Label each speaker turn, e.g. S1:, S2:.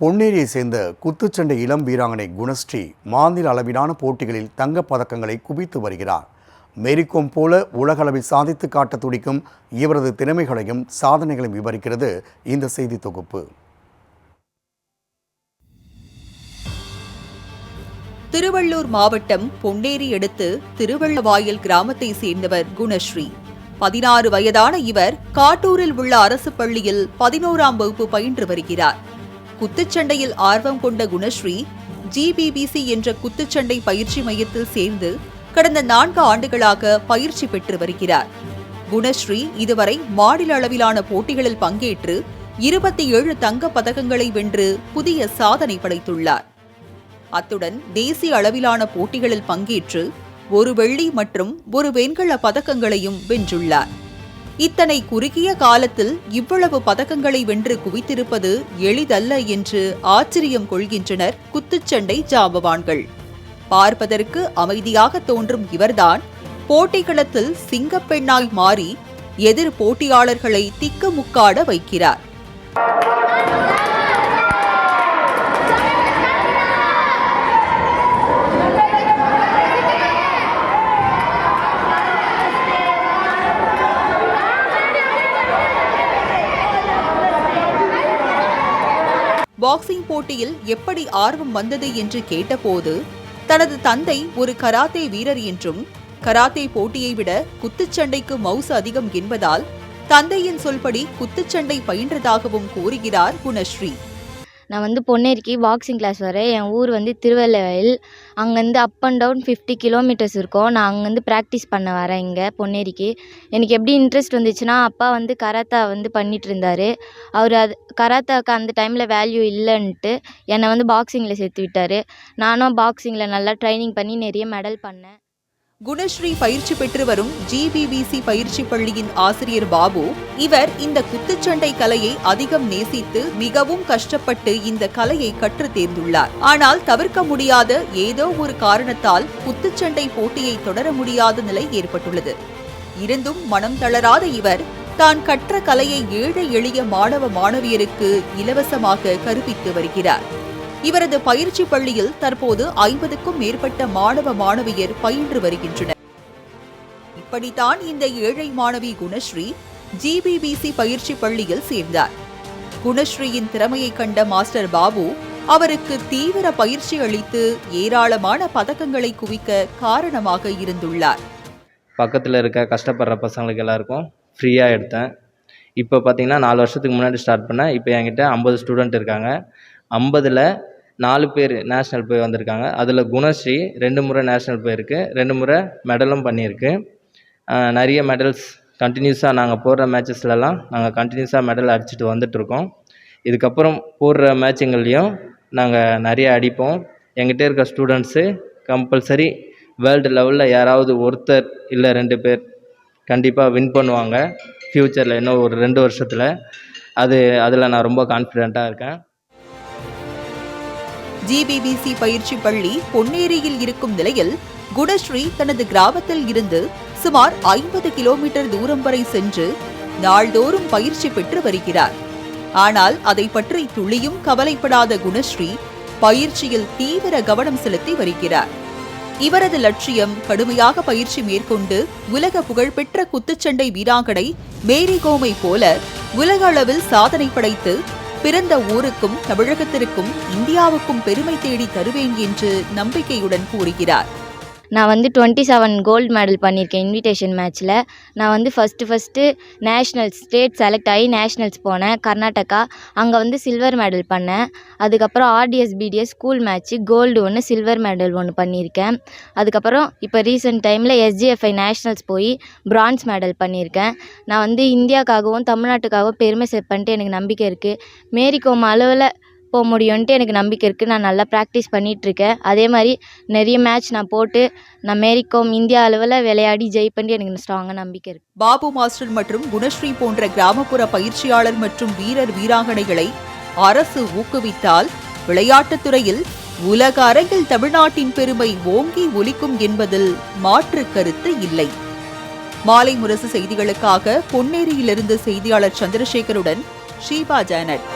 S1: பொன்னேரியை சேர்ந்த குத்துச்சண்டை இளம் வீராங்கனை குணஸ்ரீ மாநில அளவிலான போட்டிகளில் தங்கப் பதக்கங்களை குவித்து வருகிறார். மேரிகோம் போல உலகளவில் சாதித்து காட்ட துடிக்கும் இவரது திறமைகளையும் சாதனைகளையும் விவரிக்கிறது இந்த செய்தி தொகுப்பு.
S2: திருவள்ளூர் மாவட்டம் பொன்னேரி அடுத்து திருவள்ளவாயல் கிராமத்தை சேர்ந்தவர் குணஸ்ரீ. பதினாறு வயதான இவர் காட்டூரில் உள்ள அரசு பள்ளியில் பதினோராம் வகுப்பு பயின்று வருகிறார். குத்துச்சண்டையில் ஆர்வம் கொண்ட குணஸ்ரீ ஜிபிபிசி என்ற குத்துச்சண்டை பயிற்சி மையத்தில் சேர்ந்து கடந்த நான்கு ஆண்டுகளாக பயிற்சி பெற்று வருகிறார். குணஸ்ரீ இதுவரை மாநில அளவிலான போட்டிகளில் பங்கேற்று இருபத்தி ஏழு தங்க பதக்கங்களை வென்று புதிய சாதனை படைத்துள்ளார். அத்துடன் தேசிய அளவிலான போட்டிகளில் பங்கேற்று ஒரு வெள்ளி மற்றும் ஒரு வெண்கல பதக்கங்களையும் வென்றுள்ளார். இத்தனை குறுகிய காலத்தில் இவ்வளவு பதக்கங்களை வென்று குவித்திருப்பது எளிதல்ல என்று ஆச்சரியம் கொள்கின்றனர் குத்துச்சண்டை ஜாம்பவான்கள். பார்ப்பதற்கு அமைதியாக தோன்றும் இவர்தான் போட்டிகளத்தில் சிங்கப்பெண்ணாய் மாறி எதிர் போட்டியாளர்களை திக்குமுக்காட வைக்கிறார். பாக்ஸிங் போட்டியில் எப்படி ஆர்வம் வந்தது என்று கேட்டபோது தனது தந்தை ஒரு கராத்தே வீரர் என்றும் கராத்தே போட்டியை விட குத்துச்சண்டைக்கு மவுசு அதிகம் என்பதால் தந்தையின் சொல்படி குத்துச்சண்டை பயின்றதாகவும் கூறுகிறார் குணஸ்ரீ.
S3: நான் வந்து பொன்னேரிக்கு பாக்ஸிங் கிளாஸ் வரேன் என் ஊர் வந்து திருவள்ளவயல் அங்கேருந்து up and down fifty kilometres இருக்கும். நான் அங்கேருந்து ப்ராக்டிஸ் பண்ண வரேன் இங்கே பொன்னேரிக்கு. எனக்கு எப்படி இன்ட்ரெஸ்ட் வந்துச்சுன்னா அப்பா வந்து கராத்தா வந்து பண்ணிட்டு இருந்தார். அவர் அது கராத்தாவுக்கு அந்த டைமில் வேல்யூ இல்லைன்ட்டு என்னை வந்து பாக்ஸிங்கில் சேர்த்து விட்டார். நானும் பாக்ஸிங்கில் நல்லா ட்ரைனிங் பண்ணி நிறைய மெடல் பண்ணேன்.
S2: குணஸ்ரீ பயிற்சி பெற்று வரும் ஜிபிபிசி பயிற்சி பள்ளியின் ஆசிரியர் பாபு இவர் இந்த குத்துச்சண்டை கலையை அதிகம் நேசித்து மிகவும் கஷ்டப்பட்டு இந்த கலையை கற்றுத் தேர்ந்துள்ளார். ஆனால் தவிர்க்க முடியாத ஏதோ ஒரு காரணத்தால் குத்துச்சண்டை போட்டியை தொடர முடியாத நிலை ஏற்பட்டுள்ளது. இருந்தும் மனம் தளராத இவர் தான் கற்ற கலையை ஏழை எளிய மாணவ மாணவியருக்கு இலவசமாக கற்பித்து வருகிறார். இவரது பயிற்சி பள்ளியில் தற்போது ஐம்பதுக்கும் மேற்பட்ட மாணவ மாணவியர் பயின்று வருகின்றனர். இப்படித்தான் இந்த ஏழை மாணவி குணஸ்ரீ ஜிபிபிசி பயிற்சி பள்ளியில் சேர்ந்தார். குணஸ்ரீயின் திறமையை கண்ட மாஸ்டர் பாபு அவருக்கு தீவிர பயிற்சி அளித்து ஏராளமான பதக்கங்களை குவிக்க காரணமாக இருந்துள்ளார்.
S4: பக்கத்தில் இருக்க கஷ்டப்படுற பசங்களுக்கு எல்லாருக்கும் ஃப்ரீயாக எடுத்தேன். இப்போ பார்த்தீங்கன்னா நாலு வருஷத்துக்கு முன்னாடி ஸ்டார்ட் பண்ணேன். இப்போ என்கிட்ட ஐம்பது ஸ்டூடெண்ட் இருக்காங்க. ஐம்பதில் நாலு பேர் நேஷ்னல் போய் வந்திருக்காங்க. அதில் குணஸ்ரீ ரெண்டு முறை நேஷ்னல் போயிருக்கு. ரெண்டு முறை மெடலும் பண்ணியிருக்கு. நிறைய மெடல்ஸ் கண்டினியூஸாக நாங்கள் போடுற மேட்சஸ்லலாம் நாங்கள் கண்டினியூஸாக மெடல் அடிச்சுட்டு வந்துட்டுருக்கோம் இதுக்கப்புறம் போடுற மேட்சுங்கள்லேயும் நாங்கள் நிறைய அடிப்போம். எங்கிட்ட இருக்க ஸ்டூடெண்ட்ஸு கம்பல்சரி வேர்ல்டு லெவலில் யாராவது ஒருத்தர் இல்லை ரெண்டு பேர் கண்டிப்பாக வின் பண்ணுவாங்க. ஃப்யூச்சரில் இன்னும் ஒரு ரெண்டு வருஷத்தில். அது அதில் நான் ரொம்ப கான்ஃபிடெண்ட்டாக இருக்கேன்.
S2: ஜிபிபிசி பயிற்சி பள்ளி பொன்னேரியில் இருக்கும் நிலையில் குணஸ்ரீ தனது கிராமத்தில் இருந்து சுமார் ஐம்பது கிலோமீட்டர் தூரம் வரை சென்று நாள்தோறும் பயிற்சி பெற்று வருகிறார். ஆனால் அதை பற்றி துளியும் கவலைப்படாத குணஸ்ரீ பயிற்சியில் தீவிர கவனம் செலுத்தி வருகிறார். இவரது லட்சியம் கடுமையாக பயிற்சி மேற்கொண்டு உலக புகழ்பெற்ற குத்துச்சண்டை வீராங்கனை மேரி கோமை போல உலக அளவில் சாதனை படைத்து பிறந்த ஊருக்கும் தமிழகத்திற்கும் இந்தியாவுக்கும் பெருமை தேடி தருவேன் என்று நம்பிக்கையுடன் கூறுகிறார்.
S3: நான் வந்து டுவெண்ட்டி செவன் கோல்டு மெடல் பண்ணியிருக்கேன் இன்விடேஷன் மேட்ச்சில் நான் வந்து first first nationals state select ஆகி நேஷ்னல்ஸ் போனேன் கர்நாடகா. அங்கே வந்து சில்வர் மெடல் பண்ணேன். அதுக்கப்புறம் RTS PTS school match gold ஒன்று சில்வர் மெடல் ஒன்று பண்ணியிருக்கேன். அதுக்கப்புறம் இப்போ ரீசெண்ட் டைமில் எஸ்ஜிஎஃப்ஐ நேஷ்னல்ஸ் போய் பிரான்ஸ் மெடல் பண்ணியிருக்கேன். நான் வந்து இந்தியாவுக்காகவும் தமிழ்நாட்டுக்காகவும் பெருமை சேர்ப்பேன்ட்டு எனக்கு நம்பிக்கை இருக்குது மேரிகோம் அளவில் போக முடியும்ன்ட்டு எனக்கு நம்பிக்கை இருக்குது நான் நல்லா ப்ராக்டிஸ் பண்ணிகிட்ருக்கேன் அதே மாதிரி நிறைய மேட்ச் நான் போட்டு நான் மேரிகோம் இந்தியா அளவில் விளையாடி ஜெயிப்பண்டி எனக்கு ஸ்ட்ராங்காக நம்பிக்கை இருக்குது
S2: பாபு மாஸ்டர் மற்றும் குணஸ்ரீ போன்ற கிராமப்புற பயிற்சியாளர் மற்றும் வீரர் வீராங்கனைகளை அரசு ஊக்குவித்தால் விளையாட்டுத் துறையில் உலக அரங்கில் தமிழ்நாட்டின் பெருமை ஓங்கி ஒலிக்கும் என்பதில் மாற்று கருத்து இல்லை. மாலை முரசு செய்திகளுக்காக பொன்னேரியிலிருந்து செய்தியாளர் சந்திரசேகருடன் ஷீபா ஜானட்.